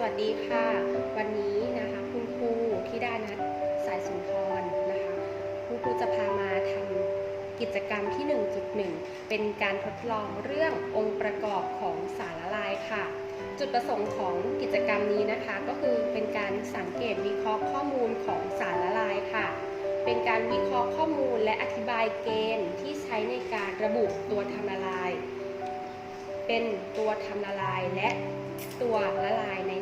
สวัสดีค่ะ วันนี้นะคะคุณครูธิดานัทสายสุนทรนะคะคุณครูจะพามาทำกิจกรรมที่ 1.1 เป็นการทดลองเรื่ององค์ประกอบของสารละลายค่ะ จุดประสงค์ของกิจกรรมนี้นะคะ ก็คือเป็นการสังเกตวิเคราะห์ข้อมูลของสารละลายค่ะ เป็นการวิเคราะห์ข้อมูลและอธิบายเกณฑ์ที่ใช้ในการระบุตัวทำละลาย เป็นตัวทำละลายและตัวละลายใน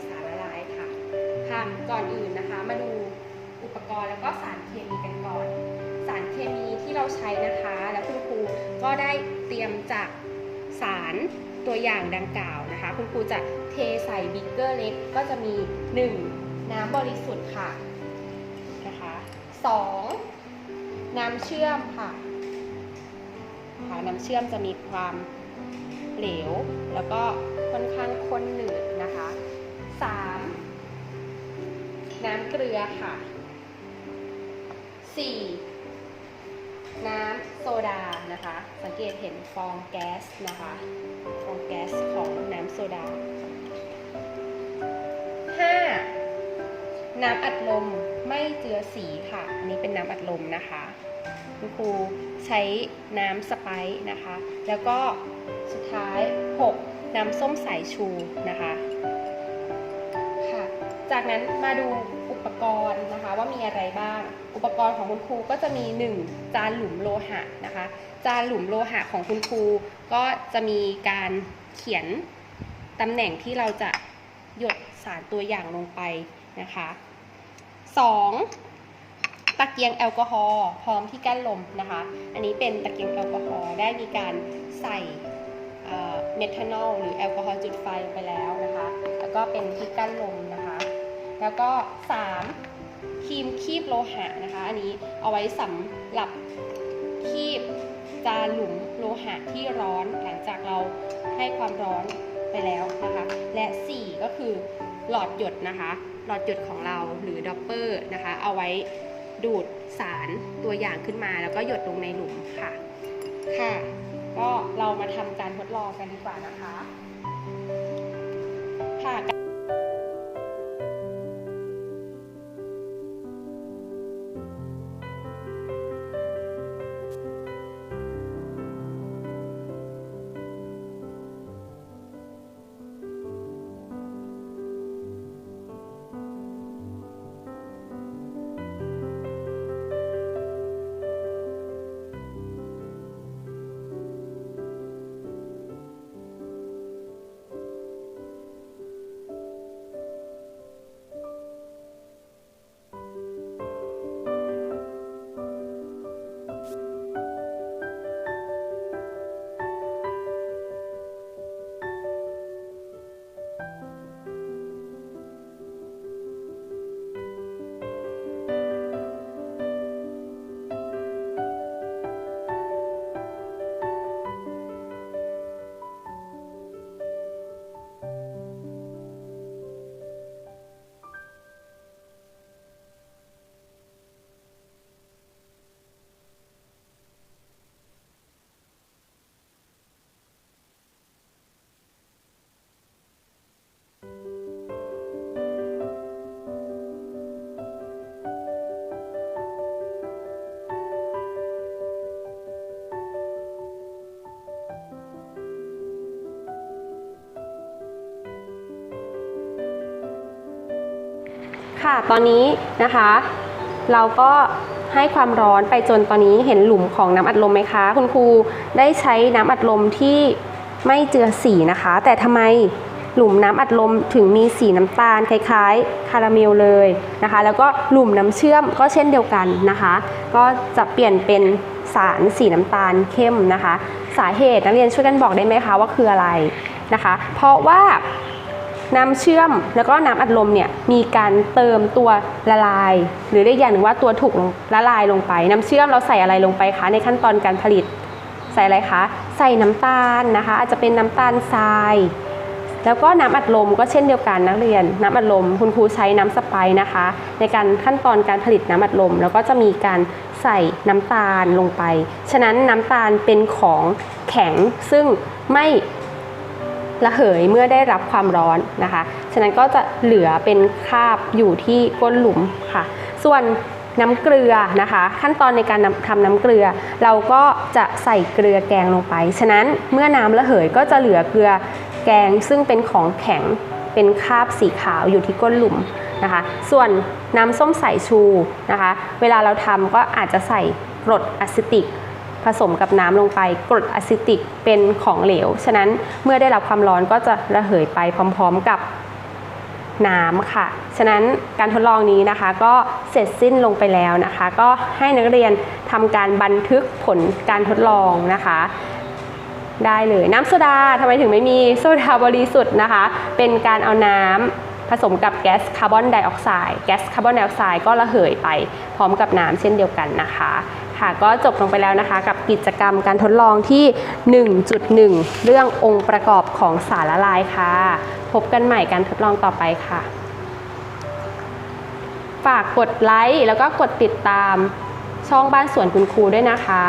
ค่ะก่อนอื่นนะคะ มาดูอุปกรณ์แล้วก็สารเคมีกันก่อน สารเคมีที่เราใช้นะคะ และคุณครูก็ได้เตรียมจากสารตัวอย่างดังกล่าวนะคะ คุณครูจะเทใส่บิ๊กเกอร์เล็กก็จะมี 1. น้ำบริสุทธิ์ค่ะนะคะ 2. น้ำเชื่อมค่ะค่ะน้ำเชื่อมจะมีความเหลว แล้วก็ค่อนข้างข้นหนืดนะคะ 3. น้ำเกลือค่ะ 4. น้ำโซดานะคะ สังเกตเห็นฟองแก๊สนะคะ ฟองแก๊สของน้ำโซดา 5. น้ำอัดลมไม่เจือสีค่ะ อันนี้เป็นน้ำอัดลมนะคะคุณครูใช้น้ำสไปซ์นะคะ แล้วก็สุดท้าย 6. น้ำส้มสายชูนะคะค่ะ จากนั้นมาดูอุปกรณ์นะคะว่ามีอะไรบ้าง อุปกรณ์ของคุณครูก็จะมี 1 จานหลุมโลหะนะคะ จานหลุมโลหะของคุณครูก็จะมีการเขียนตำแหน่งที่เราจะหยดสารตัวอย่างลงไปนะคะ 2. ตะเกียงแอลกอฮอล์พร้อมที่กั้นลมนะคะ อันนี้เป็นตะเกียงแอลกอฮอล์ได้มีการใส่เมทานอลหรือแอลกอฮอล์จุดไฟลงไปแล้วนะคะ แล้วก็เป็นที่กั้นลมนะคะ แล้วก็ 3. ครีมคีบโลหะนะคะ อันนี้เอาไว้สำหรับคีบจานหลุมโลหะที่ร้อนหลังจากเราให้ความร้อนไปแล้วนะคะ และ 4 ก็คือหลอดหยดนะคะ หลอดหยดของเราหรือดอปเปอร์นะคะ เอาไว้ดูดสารตัวอย่างขึ้นมาแล้วก็หยดลงในหลุมค่ะ ค่ะ ก็เรามาทำการทดลองกันดีกว่านะคะ ค่ะ ตอนนี้นะคะ เราก็ให้ความร้อนไปจนตอนนี้เห็นหลุมของน้ำอัดลมไหมคะ คุณครูได้ใช้น้ำอัดลมที่ไม่เจือสีนะคะ แต่ทำไมหลุมน้ำอัดลมถึงมีสีน้ำตาลคล้ายๆ คาราเมลเลยนะคะ แล้วก็หลุมน้ำเชื่อมก็เช่นเดียวกันนะคะ ก็จะเปลี่ยนเป็นสารสีน้ำตาลเข้มนะคะ สาเหตุนักเรียนช่วยกันบอกได้ไหมคะว่าคืออะไรนะคะ เพราะว่า น้ำเชื่อมแล้วก็น้ำอัดลมเนี่ยมีการเติมตัวละลาย หรือเรียกอย่างหนึ่งว่าตัวถูกละลายลงไป น้ำเชื่อมเราใส่อะไรลงไปคะในขั้นตอนการผลิต ใส่อะไรคะ ใส่น้ำตาลนะคะ อาจจะเป็นน้ำตาลทราย แล้วก็น้ำอัดลมก็เช่นเดียวกันนักเรียน น้ำอัดลมคุณครูใช้น้ำสไปซ์นะคะ ในการขั้นตอนการผลิตน้ำอัดลม แล้วก็จะมีการใส่น้ำตาลลงไป ฉะนั้นน้ำตาลเป็นของแข็งซึ่งไม่ ระเหยเมื่อได้รับความร้อนนะคะ ฉะนั้นก็จะเหลือเป็นคราบอยู่ที่ก้นหลุมค่ะ ส่วนน้ำเกลือนะคะ ขั้นตอนในการทำน้ำเกลือ เราก็จะใส่เกลือแกงลงไป ฉะนั้นเมื่อน้ำระเหยก็จะเหลือเกลือแกงซึ่งเป็นของแข็งเป็นคราบสีขาวอยู่ที่ก้นหลุมนะคะ ส่วนน้ำส้มสายชูนะคะ เวลาเราทำก็อาจจะใส่กรดอะซิติก ผสมกับน้ำลงไป กรดอะซิติกเป็นของเหลว ฉะนั้นเมื่อได้รับความร้อนก็จะระเหยไปพร้อมๆกับน้ำค่ะ ฉะนั้นการทดลองนี้นะคะก็เสร็จสิ้นลงไปแล้วนะคะ ก็ให้นักเรียนทำการบันทึกผลการทดลองนะคะ ได้เลยน้ำโซดาทำไมถึงไม่มีโซดาบริสุทธิ์นะคะ เป็นการเอาน้ำ ผสมกับแก๊สคาร์บอนไดออกไซด์แก๊สคาร์บอนไดออกไซด์ก็ระเหยไปพร้อมกับน้ำเช่นเดียวกันนะคะค่ะก็จบลงไปแล้วนะคะกับกิจกรรมการทดลองที่ 1.1 เรื่ององค์ประกอบของสารละลายค่ะ พบกันใหม่การทดลองต่อไปค่ะ ฝากกดไลค์แล้วก็กดติดตามช่องบ้านสวนคุณครูด้วยนะคะ